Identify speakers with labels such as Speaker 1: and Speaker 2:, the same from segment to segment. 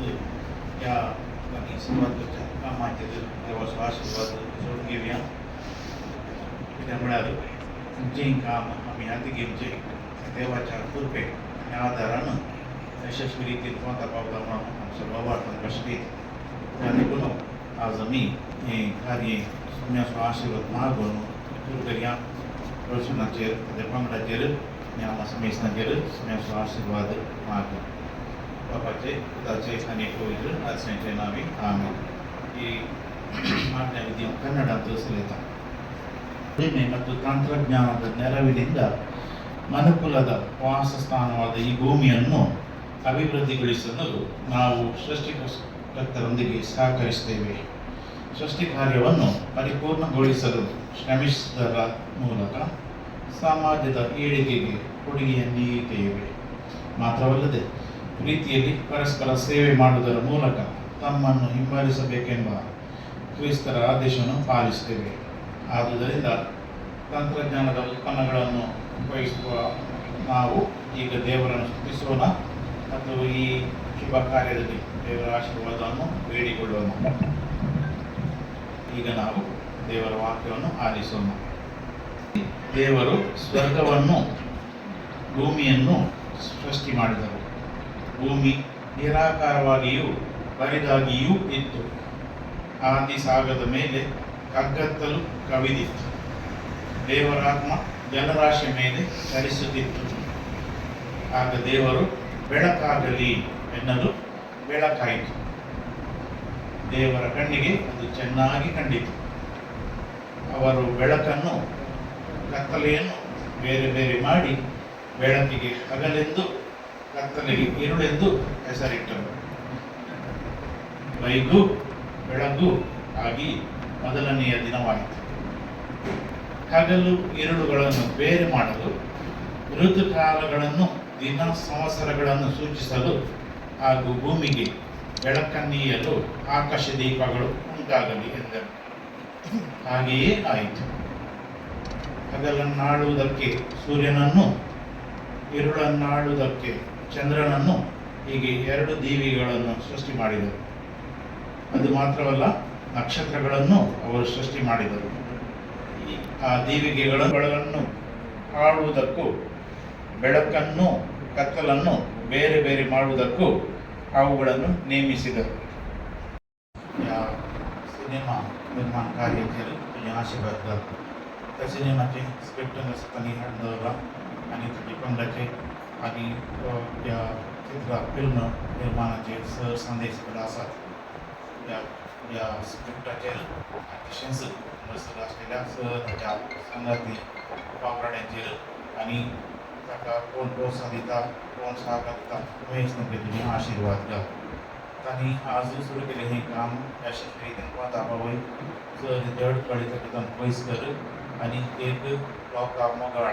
Speaker 1: आज या संवादाच्या कामाचे जर देवाचा आशीर्वाद जोडून घेऊया त्यामुळे जे काम आम्ही हाती घेऊचे देवाच्या कृपे आणि आधारानं यशस्वीरीतील कोणता पावला म्हणून आमचं बाबा कष्ट जेणेकरून आज आम्ही हे कार्य सोन्याचा आशीर्वाद मागून सुरू करूया रोशनाचेर पंगडाचेर आम्हाला समेशनाचेर सोन्याचा आशीर्वाद मागून papaje daje ಅನೇಕವು ಇದ್ರು ಅರ್ಸಂಟೆ ನಾವಿ ಆಮೆ ಈ ಮಾನ್ಯ ವಿದ್ಯೆ ಕನ್ನಡ ತೋರಿಸಲಿತ ಉಳಿಮೆ ಮತ್ತು ತಂತ್ರಜ್ಞಾನದ ನೆರವಿನಿಂದ ಮನುಕುಲದ ವಾಸಸ್ಥಾನವಾದ ಈ ಭೂಮಿಯನ್ನು ಅಭಿವೃದ್ಧಿಗೊಳಿಸಲು ನಾವು ಸೃಷ್ಟಿಕರ್ತರೊಂದಿಗೆ ಸಹಕರಿಸುತ್ತೇವೆ. ಸೃಷ್ಟಿ ಕಾರ್ಯವನ್ನು ಪರಿಪೂರ್ಣಗೊಳಿಸಲು ಶ್ರಮಿಸಿದರ ಮೂಲಕ ಸಮಾಜದ ಏಳಿಗೆಗೆ ಕೊಡುಗೆಯನ್ನು ನೀಡುತ್ತೇವೆ ಮಾತ್ರವಲ್ಲದೆ ಪ್ರೀತಿಯಲ್ಲಿ ಪರಸ್ಪರ ಸೇವೆ ಮಾಡುವುದರ ಮೂಲಕ ತಮ್ಮನ್ನು ಹಿಂಬಾಲಿಸಬೇಕೆಂಬ ಕ್ರಿಸ್ತರ ಆದೇಶವನ್ನು ಪಾಲಿಸುತ್ತೇವೆ. ಆದುದರಿಂದ ತಂತ್ರಜ್ಞಾನದ ಉತ್ಪನ್ನಗಳನ್ನು ಉಪಯೋಗಿಸುವ ನಾವು ಈಗ ದೇವರನ್ನು ಸ್ತುತಿಸೋಣ ಮತ್ತು ಈ ಶುಭ ಕಾರ್ಯದಲ್ಲಿ ದೇವರ ಆಶೀರ್ವಾದವನ್ನು ಬೇಡಿಕೊಳ್ಳೋಣ. ಈಗ ನಾವು ದೇವರ ವಾಕ್ಯವನ್ನು ಆಲಿಸೋಣ. ದೇವರು ಸ್ವರ್ಗವನ್ನು, ಭೂಮಿಯನ್ನು ಸೃಷ್ಟಿ ಮಾಡಿದರು. ಭೂಮಿ ನಿರಾಕಾರವಾಗಿಯೂ ಬರಿದಾಗಿಯೂ ಇತ್ತು. ಆದಿ ಸಾಗದ ಮೇಲೆ ಕಗ್ಗತ್ತಲು ಕವಿದಿತ್ತು. ದೇವರಾತ್ಮ ಜಲರಾಶಿ ಮೇಲೆ ಚಲಿಸುತ್ತಿತ್ತು. ಆಗ ದೇವರು ಬೆಳಕಾಗಲಿ ಎನ್ನಲು ಬೆಳಕಾಯಿತು. ದೇವರ ಕಣ್ಣಿಗೆ ಅದು ಚೆನ್ನಾಗಿ ಕಂಡಿತು. ಅವರು ಬೆಳಕನ್ನು, ಕತ್ತಲೆಯನ್ನು ಬೇರೆ ಬೇರೆ ಮಾಡಿ ಬೆಳಕಿಗೆ ಹಗಲೆಂದು ಕತ್ತಲಿಗೆ ಇರುಳೆಂದು ಹೆಸರಿಟ್ಟರು ಬೈದು ಬೆಳಗು ಆಗಿ ಮೊದಲನೆಯ ದಿನವಾಯಿತು. ಹಗಲು ಇರುಳುಗಳನ್ನು ಬೇರೆ ಮಾಡಲು, ಋತುಕಾಲಗಳನ್ನು ದಿನ ಸಂವತ್ಸರಗಳನ್ನು ಸೂಚಿಸಲು ಹಾಗೂ ಭೂಮಿಗೆ ಬೆಳಕನ್ನೀಯಲು ಆಕಾಶ ದೀಪಗಳು ಉಂಟಾಗಲಿ ಎಂದರು ಹಾಗೆಯೇ ಆಯಿತು. ಹಗಲನ್ನಾಳುವುದಕ್ಕೆ ಸೂರ್ಯನನ್ನು ಇರುಳನ್ನಾಡುವುದಕ್ಕೆ ಚಂದ್ರನನ್ನು ಹೀಗೆ ಎರಡು ದೀವಿಗಳನ್ನು ಸೃಷ್ಟಿ ಮಾಡಿದರು ಅದು ಮಾತ್ರವಲ್ಲ ನಕ್ಷತ್ರಗಳನ್ನು ಅವರು ಸೃಷ್ಟಿ ಮಾಡಿದರು ಈ- ಆ ದೀವಿಗೆಗಳನ್ನು ಆಳುವುದಕ್ಕೂ ಬೆಳಕನ್ನು ಕತ್ತಲನ್ನು ಬೇರೆ ಬೇರೆ ಮಾಡುವುದಕ್ಕೂ ಅವುಗಳನ್ನು ನೇಮಿಸಿದರು या सिनेमा निर्माण कार्य केलं तुझे आशीर्वाद कर त्या सिनेमाचे स्क्रिप्ट नसताना हाडला आणि तुझे पंगडाचे आणि अ, त्या फिल्म निर्माणाचे सर संदेश केला आसात या या स्क्रिप्टाचेर अतिशय मस्त आसलेल्या सर ताच्या संगाती आणि ताका कोण प्रोत्साहन दिता कोण सहकार दिता महेश नंबर आशीर्वाद घ्या. तांणी आज सुरू केलें हें काम यशस्वी तांकां कोंता पावय जड कळीत एकदम पयस कर आनी एक लोकां मोगाळ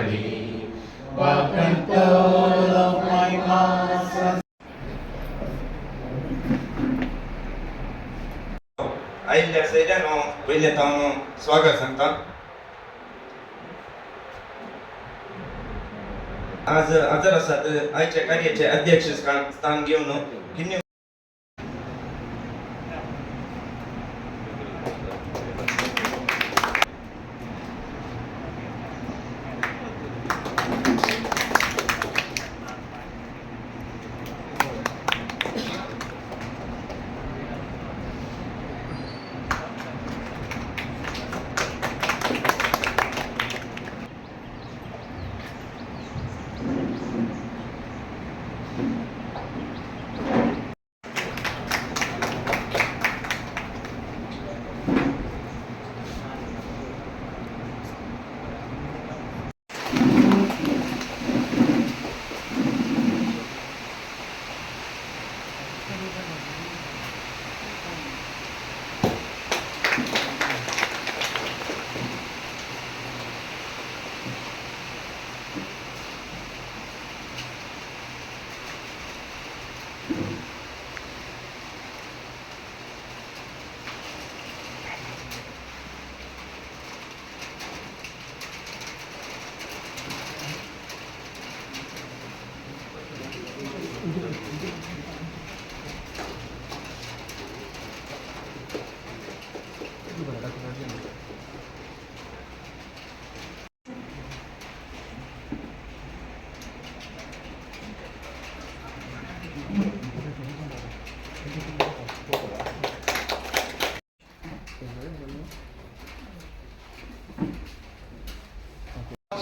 Speaker 1: सर्वै काळी वाकंतलो महिमा
Speaker 2: आयिल्ल्या सयऱ्यान हांव पयलें हांव स्वागत सांगता आज हजर आसात आयच्या कार्याचे अध्यक्ष स्थान स्थान घेवन किन्नी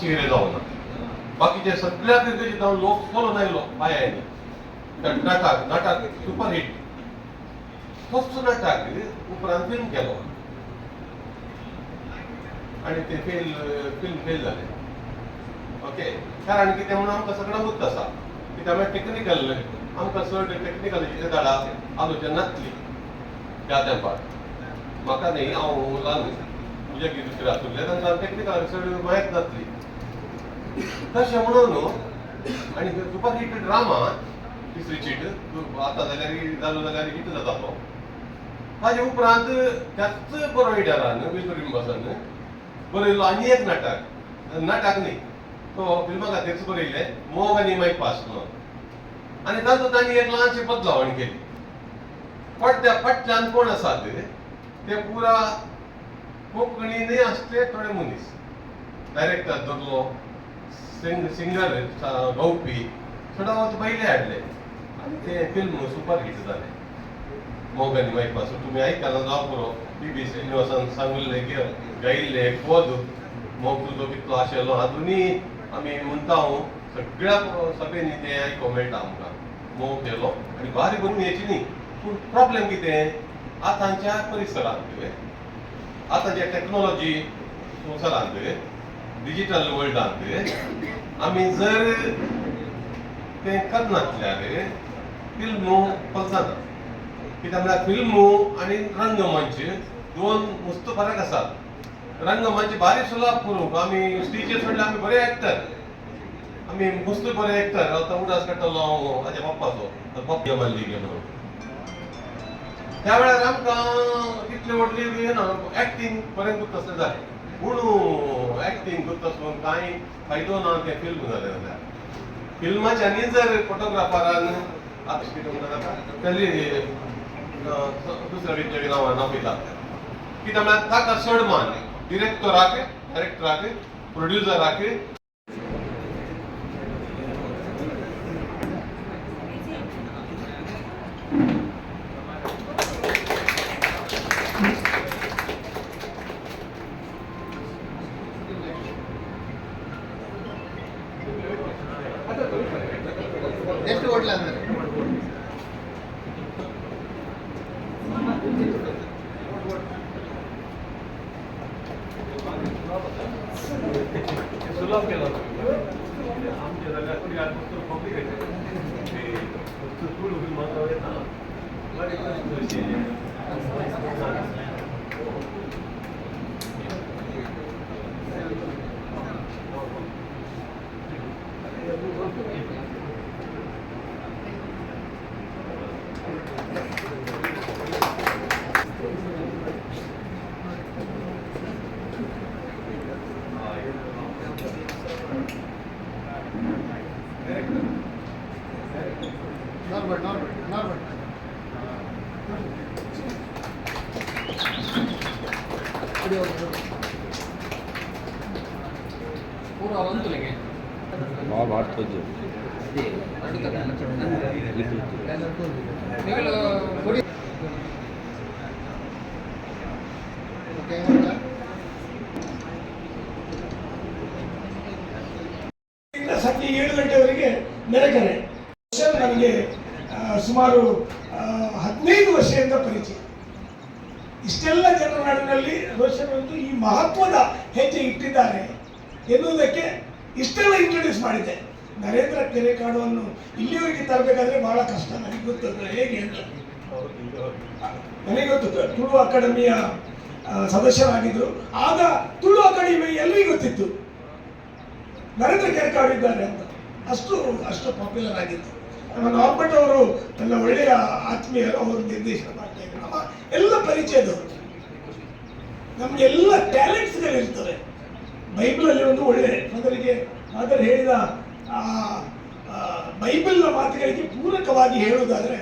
Speaker 3: शिगरे जावना बाकीचे सगळ्या क्रिकेट जावन लोक फोलो नायलो पांयांनी त्या नाटक नाटक सुपर हिट. तोच नाटक उपरांत फ़िल्म केलो आणि ते फेल फ़िल्म फेल जालें ओके कारण कितें म्हणून आमकां सगळ्यांक उक्त आसा कित्याक आमी टेक्निकल आमकां चड टेक्निकल झाडां आलोचना नासली त्या तेंपार म्हाका न्ही हांव ल्हान कितें दुसरें आसुल्लें तांकां टेक्निकल चड माहीत नासली तशें म्हणून आनी तुका हिट ड्रामा तिसरी चीट आतां जाल्यार जालो जाल्यार जाता तो ताजे उपरांत त्याच बरोयडरान विल्बरीन बसन बरयलो आनी एक नाटक. नाटक न्ही. तो फिल्मा खातीरच बरयलें मोग आनी मागीर पास म्हणून आनी तातूंत तांणी एक ल्हानशी बदलावण केली. पट्ट्या पट्ट्यान कोण आसात ते पुरा कोंकणीनय आसले थोडे मनीस. डायरेक्टर धरलो. सिंग सिंगर गावपी थोडा वच हाडले आनी ते फिल्म सुपर हिट जालें मोगन मागीरपासून तुमी आयकला जावं पुरो बी बी श्रीनिवासान सांगिल्ले की गायिल्ले पद. मोग तुजो कितलो आशिल्लो आजुनी आमी म्हणटा हांव हो. सगळ्या सभेनी ते आयको मेळटा आमकां. मोग केलो. आनी बारी करून येची न्ही. पूण प्रॉब्लेम कितें आतांच्या परिसरांत आतांच्या टॅक्नॉलॉजी संवसारांत डिजिटल वर्ल्डांत आमी जर तें करनातल्यार फिल्म जाता कित्याक म्हळ्यार फिल्म आनी रंगमंच दोन मस्त फरक आसात रंगमंच बारीक सुलाब करूंक आमी स्टेजीर सोडल्यार आमी बरे एक्टर आमी मस्त बरे एक्टर आतां उडास काडटलो हांव हाज्या पप्पाचो. पप्पा मारली गे म्हणून त्या वेळार आमकां कितले व्हडली एक्टींग पर्यंत तसलें जालें पूण एक्टींग करता आसतना कांय फायदो ना तें फिल्म जालें जाल्यार फिल्माच्यांनी जर फोटोग्राफरान आतां कितें म्हणटा तेली दुसऱ्या वेगवेगळ्या नांवां नापयतात कित्याक म्हळ्यार ताका चड मान डिरेक्टराक डायरेक्टराक प्रोड्युसराक
Speaker 4: ಎಷ್ಟು ಓಟ್ಲ ಅಂದ್ರೆ
Speaker 3: सुलभ केलं आमच्या जाग्यार कित्याक आज मस्त पब्लीक आहे मस्त फूल फिल्माचो Norbert,
Speaker 4: Norbert, Norbert. पूरा आवाज़ तो
Speaker 5: लेंगे हाँ बात
Speaker 4: तो जो निकल
Speaker 6: थोड़ी ಸಂಜೆ ಏಳು ಗಂಟೆವರೆಗೆ ನೆರೆಕರೆ ನನಗೆ ಸುಮಾರು ಹದಿನೈದು ವರ್ಷದಿಂದ ಪರಿಚಯ. ಇಷ್ಟೆಲ್ಲ ಜನರ ನಾಡಿನಲ್ಲಿ ರೋಷನ್ ಒಂದು ಈ ಮಹತ್ವದ ಹೆಜ್ಜೆ ಇಟ್ಟಿದ್ದಾರೆ ಎನ್ನುವುದಕ್ಕೆ ಇಷ್ಟೆಲ್ಲ ಇಂಟ್ರೊಡ್ಯೂಸ್ ಮಾಡಿದ್ದೆ. ನರೇಂದ್ರ ಕೆರೆಕಾಡುವನ್ನು ಇಲ್ಲಿವರೆಗೆ ತರಬೇಕಾದ್ರೆ ಬಹಳ ಕಷ್ಟ. ನನಗೆ ಗೊತ್ತದ ಹೇಗೆ ಅಂತ. ನನಗೆ ಗೊತ್ತು ತುಳು ಅಕಾಡೆಮಿಯ ಸದಸ್ಯರಾಗಿದ್ದರು ಆಗ ತುಳು ಅಕಾಡೆಮಿ ಎಲ್ಲಿ ಗೊತ್ತಿತ್ತು. ನರೇಂದ್ರ ಕೆರೆಕಾಡು ಇದ್ದಾರೆ ಅಂತ. ಅಷ್ಟು ಅಷ್ಟು ಪಾಪ್ಯುಲರ್ ಆಗಿತ್ತು. ನಮ್ಮ ನಾರ್ಬಟ್ ಅವರು ನನ್ನ ಒಳ್ಳೆಯ ಆತ್ಮೀಯರು ಅವರು ನಿರ್ದೇಶನ ಮಾಡ್ತಾ ಇದ್ದಾರೆ ನಮ್ಮ ಎಲ್ಲ ಪರಿಚಯದವರು. ನಮ್ಗೆ ಎಲ್ಲ ಟ್ಯಾಲೆಂಟ್ಸ್ಗಳಿರ್ತವೆ ಬೈಬಲಲ್ಲಿ ಒಂದು ಒಳ್ಳೆ ಮೊದಲಿಗೆ ಮಾದರಿ ಹೇಳಿದ ಆ, ಬೈಬಲ್ನ ಮಾತುಗಳಿಗೆ ಪೂರಕವಾಗಿ ಹೇಳುವುದಾದ್ರೆ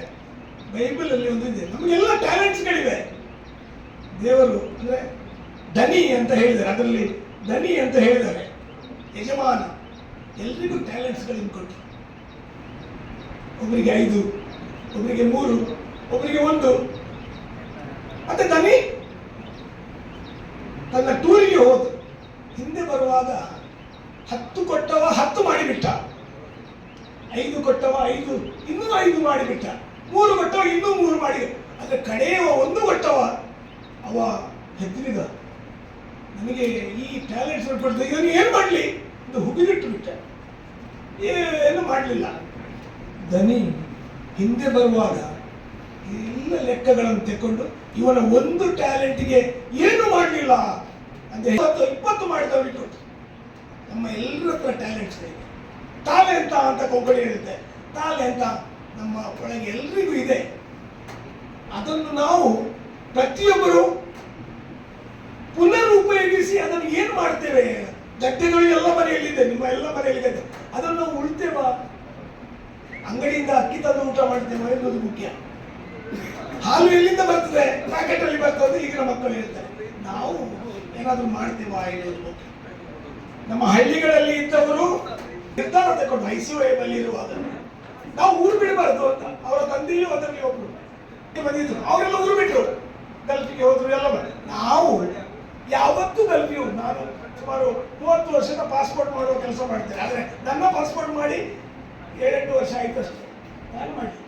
Speaker 6: ಬೈಬಲಲ್ಲಿ ಒಂದು ಇದೆ. ನಮಗೆಲ್ಲ ಟ್ಯಾಲೆಂಟ್ಸ್ಗಳಿವೆ ದೇವರು ಅಂದರೆ ಧನಿ ಅಂತ ಹೇಳಿದ್ದಾರೆ. ಅದರಲ್ಲಿ ಧನಿ ಅಂತ ಹೇಳಿದ್ದಾರೆ. ಯಜಮಾನ, ಎಲ್ರಿಗೂ ಟ್ಯಾಲೆಂಟ್ಸ್ಗಳನ್ನು ಕೊಟ್ಟರು ಒಬ್ಬರಿಗೆ ಐದು ಒಬ್ಬರಿಗೆ ಮೂರು ಒಬ್ಬರಿಗೆ ಒಂದು. ಮತ್ತೆ ದನಿ ತನ್ನ ಟೂರಿಗೆ ಹೋದ. ಹಿಂದೆ ಬರುವಾಗ ಹತ್ತು ಕೊಟ್ಟವ ಹತ್ತು ಮಾಡಿಬಿಟ್ಟ. ಐದು ಕೊಟ್ಟವ ಐದು, ಇನ್ನೂ ಐದು ಮಾಡಿಬಿಟ್ಟ. ಮೂರು ಕೊಟ್ಟವ ಇನ್ನೂ ಮೂರು ಮಾಡಿ ಅದು ಕಡೆಯವ ಒಂದು ಕೊಟ್ಟವ. ಅವ ಹೆದರಿದ. ನನಗೆ ಈ ಟ್ಯಾಲೆಂಟ್ ಸ್ವಲ್ಪ ಇವನು ಏನು ಮಾಡಲಿ? ಅಂತ ಹುಬ್ಬಿಟ್ಟು ಬಿಟ್ಟೆ. ಏನು ಮಾಡಲಿಲ್ಲ. ಧನಿ ಹಿಂದೆ ಬರುವಾಗ ಎಲ್ಲ ಲೆಕ್ಕಗಳನ್ನು ತೆಕ್ಕೊಂಡು ಇವನ ಒಂದು ಟ್ಯಾಲೆಂಟ್ಗೆ ಏನು ಮಾಡಲಿಲ್ಲ ಅಂತ ಇಪ್ಪತ್ತು ಮಾಡಿದವರಿಗೆ ಕೊಟ್ಟು ನಮ್ಮ ಎಲ್ಲರ ಹತ್ರ ಟ್ಯಾಲೆಂಟ್ಸ್ ಇದೆ. ತಾಲೆ ಅಂತ ಅಂತ ಕೊಬ್ಬಳಿ ಇರುತ್ತೆ ತಾಲೆ ಅಂತ ನಮ್ಮ ಒಳಗೆ ಎಲ್ರಿಗೂ ಇದೆ. ಅದನ್ನು ನಾವು ಪ್ರತಿಯೊಬ್ಬರು ಪುನರ್ ಅದನ್ನ ಏನು ಮಾಡ್ತೇವೆ? ಗದ್ದೆಗಳು ಎಲ್ಲ ಮನೆಯಲ್ಲಿದೆ, ನಿಮ್ಮ ಎಲ್ಲ ಮನೆಯಲ್ಲಿದೆ ಅದನ್ನು ನಾವು ಉಳ್ತೇವ? ಅಂಗಡಿಯಿಂದ ಅಕ್ಕಿ ತಂದು ಊಟ ಮಾಡ್ತೇವೆ ಎನ್ನುವುದು ಮುಖ್ಯ. ಹಾಲು ಎಲ್ಲಿಂದ ಬರ್ತದೆ? ಪ್ಯಾಕೆಟ್ ಅಲ್ಲಿ ಬರ್ತದೆ ಈಗಿನ ಮಕ್ಕಳು ಹೇಳ್ತಾರೆ. ನಾವು ಏನಾದರೂ ಮಾಡ್ತೇವಾ ಎನ್ನುವುದು ಮುಖ್ಯ ನಮ್ಮ ಹಳ್ಳಿಗಳಲ್ಲಿ ಇದ್ದವರು ನಿರ್ಧಾರ ತಗೊಂಡು ಐ ಸಿ ಅಲ್ಲಿ ಇರುವಾಗ ನಾವು ಊರು ಬಿಡಬಾರ್ದು ಅಂತ. ಅವರ ತಂದೆಯೂ ಅದರಲ್ಲಿ ಒಬ್ರು. ಬಂದಿದ್ರು. ಅವರೆಲ್ಲ ಊರು ಬಿಟ್ಟರು ಗಲ್ಫಿಗೆ ಹೋದ್ರು, ಎಲ್ಲ. ನಾವು ಯಾವತ್ತೂ ಗಲ್ಫಿಯು. ನಾನು ಸುಮಾರು ಮೂವತ್ತು ವರ್ಷದ ಪಾಸ್ಪೋರ್ಟ್ ಮಾಡುವ ಕೆಲಸ ಮಾಡ್ತೇನೆ. ಆದರೆ ನನ್ನ ಪಾಸ್ಪೋರ್ಟ್ ಮಾಡಿ ಏಳೆಂಟು ವರ್ಷ ಆಯಿತು ಅಷ್ಟೇ. ನಾನು ಮಾಡಿ